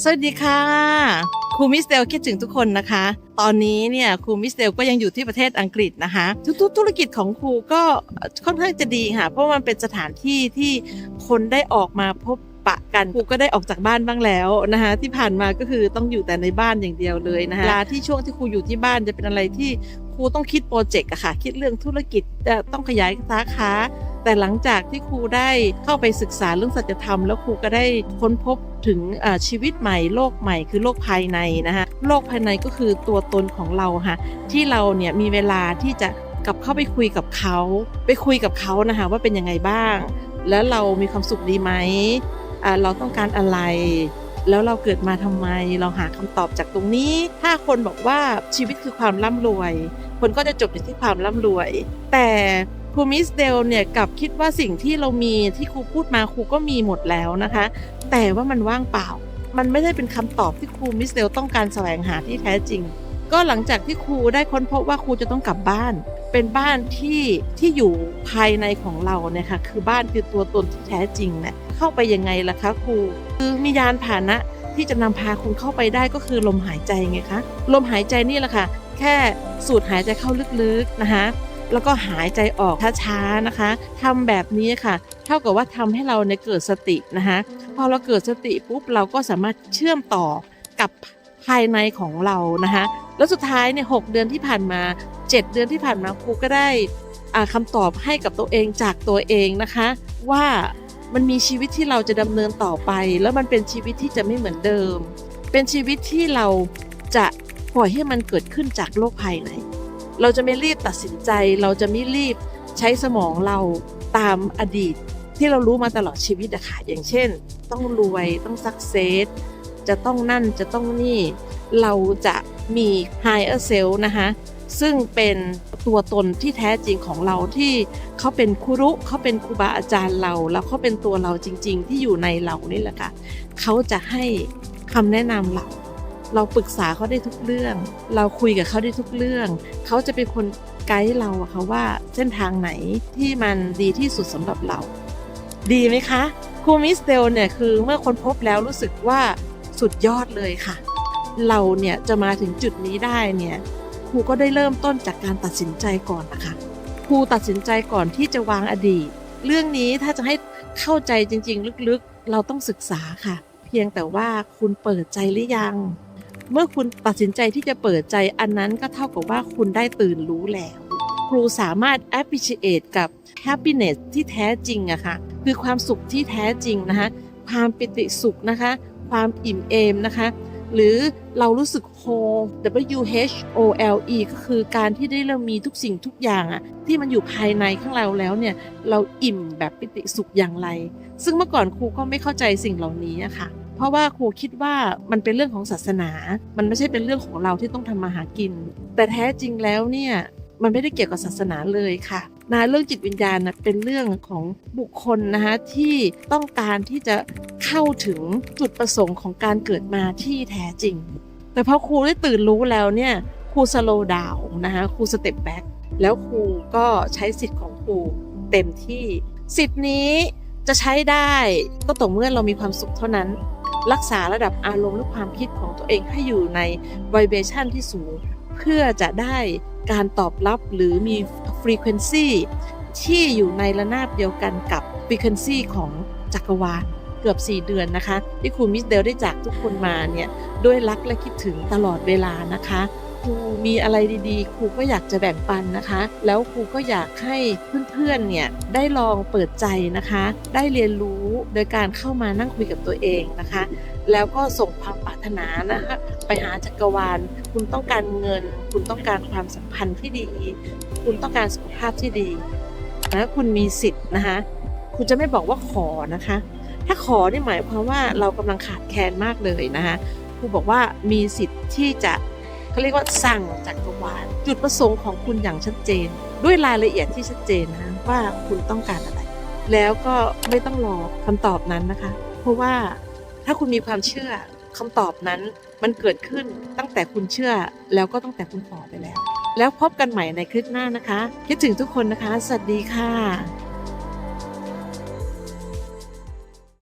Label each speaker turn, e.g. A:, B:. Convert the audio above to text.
A: สวัสดีค่ะครูมิสเตลคิดถึงทุกคนนะคะ ตอนนี้เนี่ยครูมิสเตลก็ยังอยู่ที่ประเทศอังกฤษนะคะ ทุกๆ ธุรกิจของครูก็ค่อนข้างจะดีค่ะ เพราะมันเป็นสถานที่ที่คนได้ออกมาพบปะกันครูก็ได้ออกจากบ้านบ้างแล้วนะคะที่ผ่านมาก็คือต้องอยู่แต่ในบ้านอย่างเดียวเลยนะคะเวลาที่ช่วงที่ครูอยู่ที่บ้านจะเป็นอะไรที่ครูต้องคิดโปรเจกต์อะค่ะ คิดเรื่องธุรกิจจะต้องขยายสาขา แต่หลังจากที่ครูได้เข้าไปศึกษาเรื่องสัจธรรม แล้วครูก็ได้ค้นพบถึงชีวิตใหม่โลกใหม่คือโลกภายในนะคะโลกภายในก็คือตัวตนของเราค่ะที่เราเนี่ยมีเวลาที่จะกลับเข้าไปคุยกับเขา ไปคุยกับเขานะคะว่าเป็นยังไงบ้าง แล้วเรามีความสุขดีไหมเราต้องการอะไร แล้วเราเกิดมาทำไม เราหาคำตอบจากตรงนี้ ถ้าคนบอกว่าชีวิตคือความร่ำรวย คนก็จะจบอยู่ที่ความร่ำรวย แต่ ครูมิสเดลเนี่ยกับคิดว่าสิ่งที่เรามีที่ครูพูดมาครูก็มีหมดแล้วนะคะ แต่ว่ามันว่างเปล่า มันไม่ได้เป็นคำตอบที่ครูมิสเดลต้องการแสวงหาที่แท้จริง ก็หลังจากที่ครูได้ค้นพบว่าครูจะต้องกลับบ้าน เป็นบ้านที่ที่อยู่ภายในของเราเนี่ยค่ะคือบ้านคือตัวตนที่แท้จริงเนี่ยเข้าไปยังไงล่ะคะครูคือมียานพาหนะที่จะนำพาคุณเข้าไปได้ก็คือลมหายใจไงคะลมหายใจนี่แหละค่ะแค่สูดหายใจเข้าลึกๆนะคะ แล้วก็หายใจออกช้าๆนะคะทำแบบนี้ค่ะ เท่ากับว่าทำให้เราเนี่ยเกิดสตินะคะพอเราเกิดสติปุ๊บเราก็สามารถเชื่อมต่อกับภายในของเรานะคะแล้วสุดท้ายเนี่ยหเดือนที่ผ่านมา 7 เดือนที่ผ่านมาครูก็ได้อ่าคำตอบให้กับตัวเองจากตัวเองนะคะ ว่ามันมีชีวิตที่เราจะดำเนินต่อไป แล้วมันเป็นชีวิตที่จะไม่เหมือนเดิม เป็นชีวิตที่เราจะปล่อยให้มันเกิดขึ้นจากโลกภายใน เราจะไม่รีบตัดสินใจ เราจะไม่รีบใช้สมองเราตามอดีต ที่เรารู้มาตลอดชีวิตอะค่ะอย่างเช่น ต้องรวยต้องสักเซสจะต้องนั่นจะต้องนี่ เราจะมี higher self นะคะซึ่งเป็นตัวตนที่แท้จริงของเราที่เขาเป็นครูรุเขาเป็นครูบาอาจารย์เรา แล้วเขาเป็นตัวเราจริง ๆ ที่อยู่ในเรานี่แหละค่ะเขาจะให้คำแนะนำเรา เราปรึกษาเขาได้ทุกเรื่อง เราคุยกับเขาได้ทุกเรื่อง เขาจะเป็นคนไกด์เราอะค่ะว่าเส้นทางไหนที่มันดีที่สุดสำหรับเรา ดีไหมคะครูมิสเดลเนี่ยคือเมื่อคนพบแล้วรู้สึกว่าสุดยอดเลยค่ะ เราเนี่ยจะมาถึงจุดนี้ได้เนี่ยครูก็ได้เริ่มต้นจากการตัดสินใจก่อนนะคะครูตัดสินใจก่อนที่จะวางอดีต เรื่องนี้ถ้าจะให้เข้าใจจริง ๆ ลึกๆ เราต้องศึกษาค่ะ เพียงแต่ว่าคุณเปิดใจหรือยัง เมื่อคุณตัดสินใจที่จะเปิดใจอันนั้นก็เท่ากับว่าคุณได้ตื่นรู้แล้ว ครูสามารถ appreciate กับ happiness ที่แท้จริงอะค่ะคือความสุขที่แท้จริงนะคะความปิติสุขนะคะ ความอิ่มเอมนะคะหรือเรารู้สึก whole W H O L E ก็คือการที่ได้เรามีทุกสิ่งทุกอย่างอะที่มันอยู่ภายในข้างเราแล้วเนี่ย เราอิ่มแบบปิติสุขอย่างไร ซึ่งเมื่อก่อนครูก็ไม่เข้าใจสิ่งเหล่านี้อะค่ะ เพราะว่าครูคิดว่ามันเป็นเรื่องของศาสนา มันไม่ใช่เป็นเรื่องของเราที่ต้องทำมาหากิน แต่แท้จริงแล้วเนี่ยมันไม่ได้เกี่ยวกับศาสนาเลยค่ะนะเรื่องจิตวิญญาณนะเป็นเรื่องของบุคคลนะคะที่ต้องการที่จะเข้าถึงจุดประสงค์ของการเกิดมาที่แท้จริง แต่พอครูได้ตื่นรู้แล้วเนี่ยครูสโลดาวนะคะครูสเต็ปแบ็กแล้วครูก็ใช้สิทธิ์ของครูเต็มที่ สิทธิ์นี้จะใช้ได้ก็ต่อเมื่อเรามีความสุขเท่านั้น รักษาระดับอารมณ์และความคิดของตัวเองให้อยู่ในวิเบชันที่สูง เพื่อจะได้การตอบรับหรือมีฟรีเควนซีที่อยู่ในระนาบเดียวกันกับฟรีเควนซีของจักรวาลเกือบ 4 เดือนนะคะ ที่ครูมิสเดลได้จากทุกคนมาเนี่ย ด้วยรักและคิดถึงตลอดเวลานะคะ ครูมีอะไรดีๆ ครูก็อยากจะแบ่งปันนะคะ แล้วครูก็อยากให้เพื่อนๆเนี่ยได้ลองเปิดใจนะคะ ได้เรียนรู้โดยการเข้ามานั่งคุยกับตัวเองนะคะ แล้วก็ส่งความปรารถนานะคะไปหาจักรวาล คุณต้องการเงิน คุณต้องการความสัมพันธ์ที่ดี คุณต้องการสุขภาพที่ดีนะคุณมีสิทธิ์นะคะคุณจะไม่บอกว่าขอนะคะ ถ้าขอนี่หมายความว่าเรากำลังขาดแคลนมากเลยนะคะครูบอกว่ามีสิทธิ์ที่จะ เขาเรียกว่าสั่งจักรวาลจุดประสงค์ของคุณอย่างชัดเจน ด้วยรายละเอียดที่ชัดเจนนะว่าคุณต้องการอะไร แล้วก็ไม่ต้องรอคำตอบนั้นนะคะ เพราะว่าถ้าคุณมีความเชื่อคำตอบนั้นมันเกิดขึ้นตั้งแต่คุณเชื่อแล้วก็ตั้งแต่คุณขอไปแล้ว แล้วพบกันใหม่ในคลิปหน้านะคะ คิดถึงทุกคนนะคะ สวัสดีค่ะ